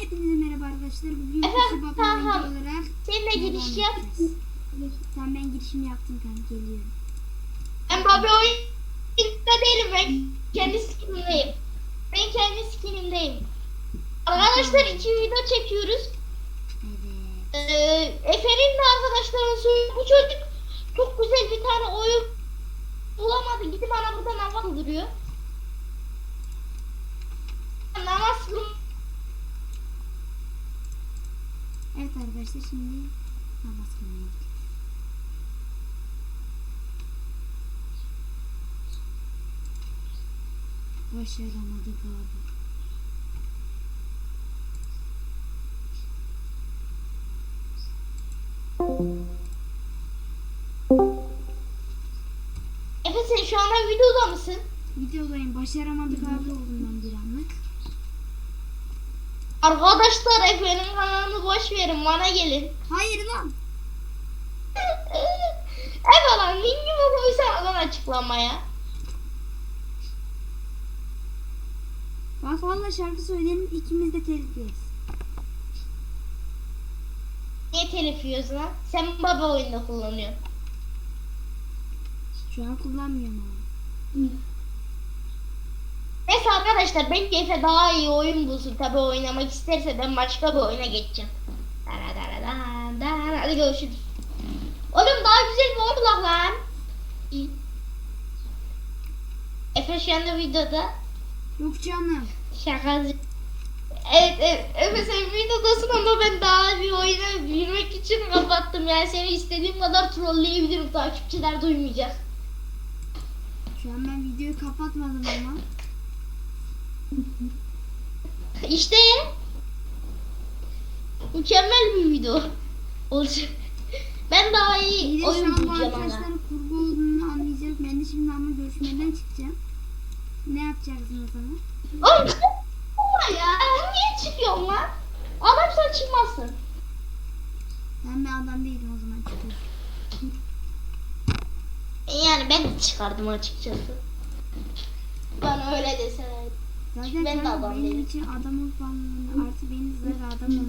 Hepinize merhaba arkadaşlar. Bugün Efendim, tamam. olarak Sen de giriş yap. Tamam ben girişimi yaptım kanka geliyorum. Ben Bobby oyunda değilim ben kendi skinimdeyim. Ben kendi skinimdeyim. Arkadaşlar iki video çekiyoruz. Evet. Ee, Efe'nin de arkadaşlarına söylüyor. Bu çocuk çok güzel bir tane oyun bulamadı. Gidip bana burada namaz kıldırıyor. Namaz kıl- Evet arkadaşlar şimdi namaz kılmaya gidiyoruz. Başaramadık abi. Efe sen şu anda videoda mısın? Videodayım. Başaramadık abi oldum ben bir anlık. Arkadaşlar Efe'nin kanalını boş verin bana gelin. Hayır lan. Efe lan linkimi koysana lan açıklamaya. Bak valla şarkı söyleyelim ikimiz de telif yeriz. Niye telif yiyorsun lan? Sen baba oyunda kullanıyorsun. Şu an kullanmıyorum ama. Neyse arkadaşlar belki Efe daha iyi oyun bulsun. Tabi oynamak isterse ben başka bir oyuna geçeceğim. Dara dara dan. Hadi görüşürüz. Oğlum daha güzel bir oyun bulak lan. Efe şu anda videoda. Yok canım. Şakacı. Evet, evet, Efe sen videodasın ama ben daha bir oyuna girmek için kapattım. Yani seni istediğim kadar trolleyebilirim. Takipçiler duymayacak. Şu an ben videoyu kapatmadım ama. İşte mükemmel bir video olacak. Ben daha İyi şu oyun bulacağım ama. arkadaşların kurgu olduğunu anlayacak. Ben de şimdi ama görüşmeden çıkacağım. Ne yapacaksın o zaman? Oğlum çıkma ya. Niye çıkıyorsun lan? Adam sen çıkmazsın. Ben bir adam değilim o zaman çıkıyorum. Yani ben de çıkardım açıkçası. Bana öyle. Zaten Ben de adam benim için adam olmayan artı benim zaten adam